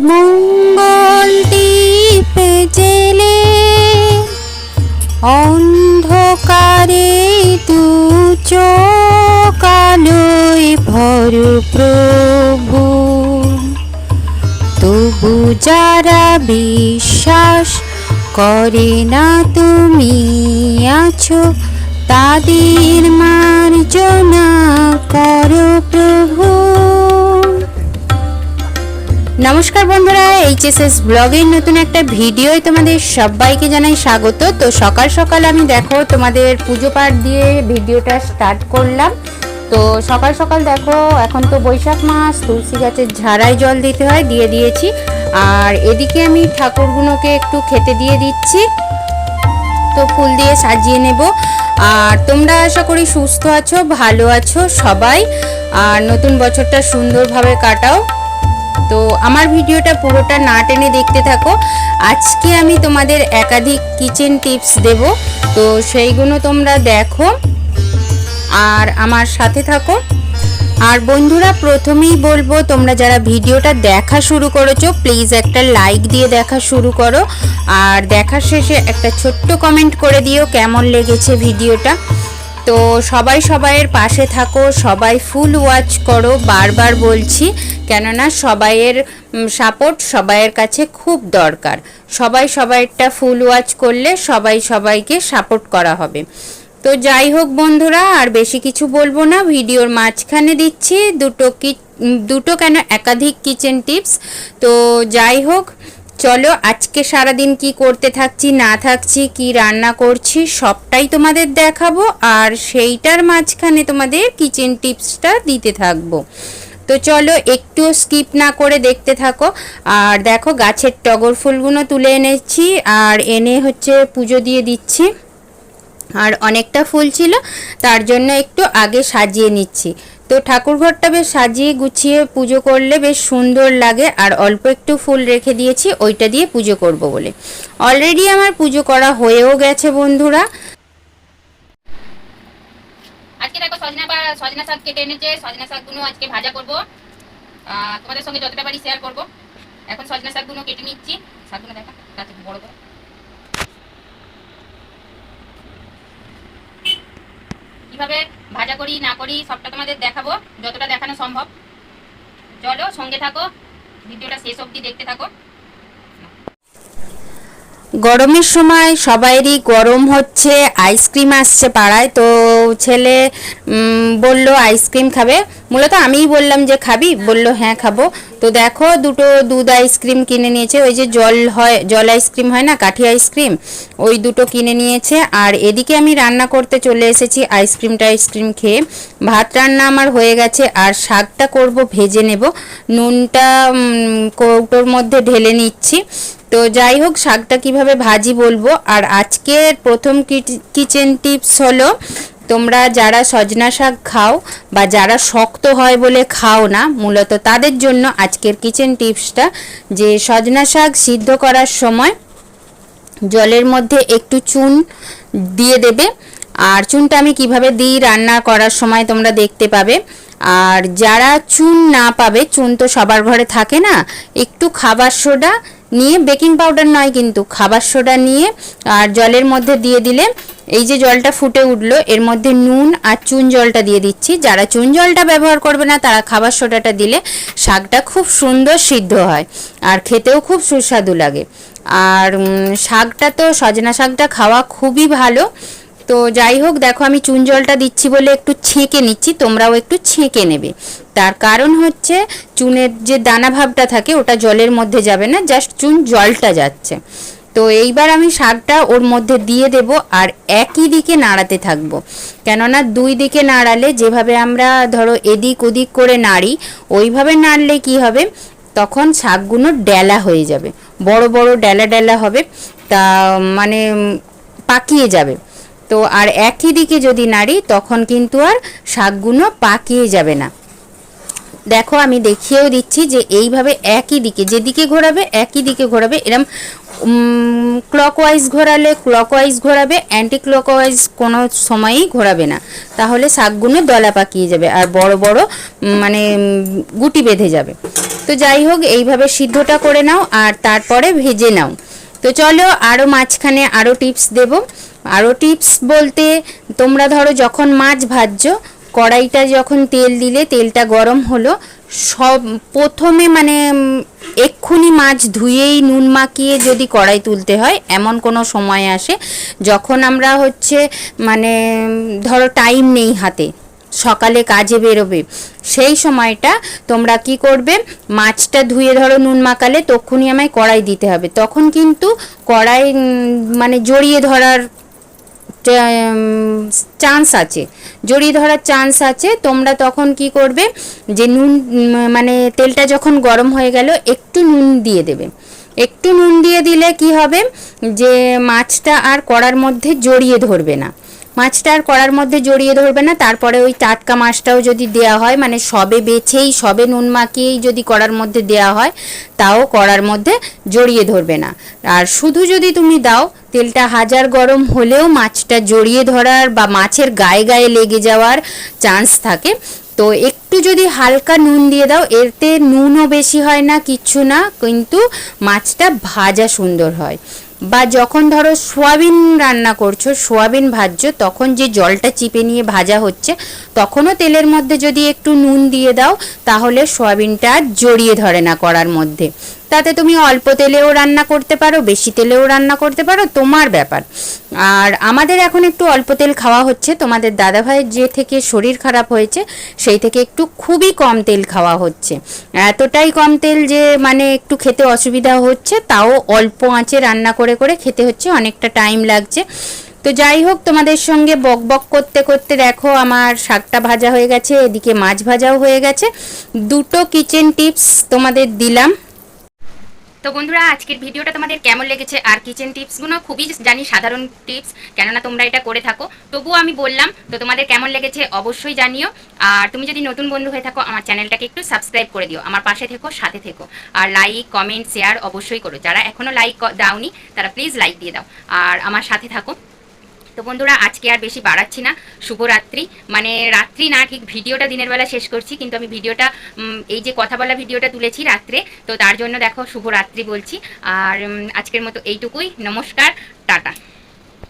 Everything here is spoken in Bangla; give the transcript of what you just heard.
মঙ্গল দ্বীপে জেলে অন্ধকারে দু চোখ আলোয় ভর প্রভু। তবু যারা বিশ্বাস করে না তুমি আছো, তাদের মার্জনা করো প্রভু। নমস্কার বন্ধুরা, এইচএসএস ব্লগের নতুন একটা ভিডিওয় তোমাদের সবাইকে জানাই স্বাগত। তো সকাল সকাল আমি দেখো তোমাদের পুজো পাঠ দিয়ে ভিডিওটা স্টার্ট করলাম। তো সকাল সকাল দেখো, এখন তো বৈশাখ মাস, তুলসী গাছের ঝাড়ায় জল দিতে হয়, দিয়ে দিয়েছি। আর এদিকে আমি ঠাকুরগুলোকে একটু খেতে দিয়ে দিচ্ছি। তো ফুল দিয়ে সাজিয়ে নেব। আর তোমরা আশা করি সুস্থ আছো, ভালো আছো সবাই। আর নতুন বছরটা সুন্দরভাবে কাটাও। তো আমার ভিডিওটা পুরোটা না টেনে দেখতে থাকো। আজকে আমি তোমাদের একাধিক কিচেন টিপস দেব। তো সেইগুলো তোমরা দেখো আর আমার সাথে থাকো। আর বন্ধুরা, প্রথমেই বলব, তোমরা যারা ভিডিওটা দেখা শুরু করেছ প্লিজ একটা লাইক দিয়ে দেখা শুরু করো। আর দেখার শেষে একটা ছোট্ট কমেন্ট করে দিও, কেমন লেগেছে ভিডিওটা। তো সবাই সবাইয়ের পাশে থাকো, সবাই ফুল ওয়াচ করো, বারবার বলছি, কেননা সবাইয়ের সাপোর্ট সবাইয়ের কাছে খুব দরকার। সবাই সবাইটা ফুল ওয়াচ করলে সবাই সবাইকে সাপোর্ট করা হবে। তো যাই হোক বন্ধুরা, আর বেশি কিছু বলব না, ভিডিওর মাঝখানে দিচ্ছি দুটো কি, দুটো কেন একাধিক কিচেন টিপস তো যাই হোক চলো, আজকে সারাদিন কি করতে থাকছি, না থাকছি, কি রান্না করছি, সবটাই তোমাদের দেখাবো আর সেইটার মাঝখানে তোমাদের কিচেন টিপসটা দিতে থাকব। তো চলো, একটু স্কিপ না করে দেখতে থাকো। আর দেখো, গাছের টগর ফুলগুলো তুলে এনেছি আর এনে হচ্ছে পুজো দিয়ে দিচ্ছি। আর অনেকটা ফুল ছিল, তার জন্য একটু আগে সাজিয়ে নিচ্ছি। তো ঠাকুর ঘরটা বেশ সাজিয়ে গুছিয়ে পুজো করলে বেশ সুন্দর লাগে, আর অল্প একটু ফুল রেখে দিয়েছি, ওইটা দিয়ে পুজো করব বলে। অলরেডি আমার পুজো করা হয়েও গেছে বন্ধুরা। আজকে দেখো সজনা বা সজনা শাক কেটে এনেছে, সজনা শাকগুলো আজকে ভাজা করব। তোমাদের সঙ্গে যতটা পারি শেয়ার করব। এখন সজনা শাকগুলো কেটে নিচ্ছি। শাকগুলো দেখা বড় করে। কীভাবে ভাজা করি, না করি, সবটা তোমাদের দেখাবো, যতটা দেখানো সম্ভব। চলো, সঙ্গে থাকো, ভিডিওটা শেষ অবধি দেখতে থাকো। গরমের সময় সবাইরই গরম হচ্ছে, আইসক্রিম আসছে পাড়ায়। তো ছেলে বলল, আইসক্রিম খাবে? মূলত আমিই বললাম যে, খাবি? বলল হ্যাঁ খাব। তো দেখো, দুটো দুধ আইসক্রিম কিনে নিয়েছে। ওই যে জল হয়, জল আইসক্রিম হয় না, কাঠি আইসক্রিম, ওই দুটো কিনে নিয়েছে। আর এদিকে আমি রান্না করতে চলে এসেছি, আইসক্রিমটা আইসক্রিম খেয়ে। ভাত রান্না আমার হয়ে গেছে, আর শাকটা করব, ভেজে নেব। নুনটা কৌটোর মধ্যে ঢেলে নিচ্ছি। তো যাই হোক, শাকটা কীভাবে ভাজি বলব? আর আজকের প্রথম কিচেন টিপস হলো, তোমরা যারা সজনা শাক খাও বা যারা শক্ত হয় বলে খাও না, মূলত তাদের জন্য আজকের কিচেন টিপসটা যে সজনা শাক সিদ্ধ করার সময় জলের মধ্যে একটু চুন দিয়ে দেবে। আর চুনটা আমি কীভাবে দিই রান্না করার সময় তোমরা দেখতে পাবে। আর যারা চুন না পাবে, চুন তো সবার ঘরে থাকে না, একটু খাবার সোডা নিয়ে বেকিং পাউডার নয় কিন্তু, খাবার সোডা নিয়ে আর জলের মধ্যে দিয়ে দিলে এই যে জলটা ফুটে উঠল, এর মধ্যে নুন আর চুন জলটা দিয়ে দিচ্ছি। যারা চুন জলটা ব্যবহার করবে না, তারা খাবার সোডাটা দিলে শাকটা খুব সুন্দর সিদ্ধ হয় আর খেতেও খুব সুস্বাদু লাগে। আর শাকটা তো সজনা শাকটা খাওয়া খুবই ভালো। তো যাই হোক, দেখো আমি চুন জলটা দিচ্ছি বলে একটু ছেঁকে নিচ্ছি, তোমরাও একটু ছেঁকে নেবে। তার কারণ হচ্ছে চুনের যে দানা ভাবটা থাকে, ওটা জলের মধ্যে যাবে না, জাস্ট চুন জলটা যাচ্ছে। তো এইবার আমি শাকটা ওর মধ্যে দিয়ে দেব আর একই দিকে নাড়াতে থাকব। কেননা দুই দিকে নাড়ালে যেভাবে আমরা ধরো এদিক ওদিক করে নাড়ি, ওইভাবে নাড়লে কি হবে? তখন শাকগুলো ডেলা হয়ে যাবে। বড় বড় ডেলা ডেলা হবে, তা মানে পাকিয়ে যাবে। তো আর একই দিকে যদি নাড়ি, তখন কিন্তু আর শাকগুলো পাকিয়ে যাবে না। দেখো, আমি দেখিয়েও দিচ্ছি যে এইভাবে একই দিকে, যেদিকে ঘোরাবে একই দিকে ঘোরাবে। এরম ক্লকওয়াইজ ঘোরালে ক্লকওয়াইজ ঘোরাবে অ্যান্টি ক্লকওয়াইজ কোনো সময়ই ঘোরাবে না। তাহলে শাকগুলো দলা পাকিয়ে যাবে আর বড় বড় মানে গুটি বেঁধে যাবে। তো যাই হোক, এইভাবে সিদ্ধটা করে নাও আর তারপরে ভেজে নাও। তো চলো আরও মাঝখানে আরও টিপস দেব। আরও টিপস বলতে, তোমরা ধরো যখন মাছ ভাজছো, কড়াইটা যখন তেল দিলে, তেলটা গরম হলো, সব প্রথমে মানে এক্ষুনি মাছ ধুয়েই নুন মাখিয়ে যদি কড়াই তুলতে হয়, এমন কোনো সময় আসে যখন আমরা হচ্ছে মানে ধরো টাইম নেই হাতে, সকালে কাজে বেরোবে, সেই সময়টা তোমরা কি করবে, মাছটা ধুয়ে ধরো নুন মাখালে, তক্ষুনি আমায় কড়াই দিতে হবে। তখন কিন্তু কড়াই মানে জড়িয়ে ধরার চান্স আছে। জড়িয়ে ধরার চান্স আছে। তোমরা তখন কি করবে? যে নুন মানে তেলটা যখন গরম হয়ে গেল, একটু নুন দিয়ে দেবে। একটু নুন দিয়ে দিলে কি হবে? যে মাছটা আর কড়ার মধ্যে জড়িয়ে ধরবে না। মাছটা আর কড়ার মধ্যে জড়িয়ে ধরবে না, তারপরে ওই টাটকা মাছটাও যদি দেওয়া হয় মানে সবে বেছেই, সবে নুন মাখিয়েই যদি কড়ার মধ্যে দেওয়া হয়, তাও কড়ার মধ্যে জড়িয়ে ধরবে না। আর শুধু যদি তুমি দাও, তেলটা হাজার গরম হলেও মাছটা জড়িয়ে ধরার বা মাছের গায়ে গায়ে লেগে যাওয়ার চান্স থাকে। তো একটু যদি হালকা নুন দিয়ে দাও, এতে নুনও বেশি হয় না, কিচ্ছু না, কিন্তু মাছটা ভাজা সুন্দর হয়। বা যখন ধরো সোয়াবিন রান্না করছ, সোয়াবিন ভাজছো, তখন যে জলটা চিপে নিয়ে ভাজা হচ্ছে, তখনও তেলের মধ্যে যদি একটু নুন দিয়ে দাও, তাহলে সোয়াবিনটা জড়িয়ে ধরে না করার মধ্যে। তাতে তুমি অল্প তেলেও রান্না করতে পারো, বেশি তেলেও রান্না করতে পারো, তোমার ব্যাপার। আর আমাদের এখন একটু অল্প তেল খাওয়া হচ্ছে, তোমাদের দাদাভাইয়ের যে থেকে শরীর খারাপ হয়েছে, সেই থেকে একটু খুবই কম তেল খাওয়া হচ্ছে। এতটাই কম তেল যে মানে একটু খেতে অসুবিধা হচ্ছে, তাও অল্প আঁচে রান্না করে করে খেতে হচ্ছে, অনেকটা টাইম লাগছে। তো যাই হোক, তোমাদের সঙ্গে বক বক করতে করতে দেখো, আমার শাকটা ভাজা হয়ে গেছে, এদিকে মাছ ভাজাও হয়ে গেছে। দুটো কিচেন টিপস তোমাদের দিলাম। তো বন্ধুরা, আজকের ভিডিওটা তোমাদের কেমন লেগেছে আর কিচেন টিপসগুলো খুবই জানি সাধারণ টিপস কেননা তোমরা এটা করে থাকো। তবুও আমি বললাম, তো তোমাদের কেমন লেগেছে অবশ্যই জানিও। আর তুমি যদি নতুন বন্ধু হয়ে থাকো, আমার চ্যানেলটাকে একটু সাবস্ক্রাইব করে দিও। আমার পাশে থেকো, সাথে থেকো। আর লাইক কমেন্ট শেয়ার অবশ্যই করো। যারা এখনও লাইক দাওনি, তারা প্লিজ লাইক দিয়ে দাও। আর আমার সাথে থাকো। তো বন্ধুরা, আজকে আর বেশি বাড়াচ্ছি না। শুভরাত্রি। মানে রাত্রি না, ঠিক ভিডিওটা দিনের বেলা শেষ করছি, কিন্তু আমি ভিডিওটা এই যে কথা বলা ভিডিওটা তুলেছি রাত্রে, তো তার জন্য দেখো শুভরাত্রি বলছি। আর আজকের মতো এইটুকুই। নমস্কার, টাটা।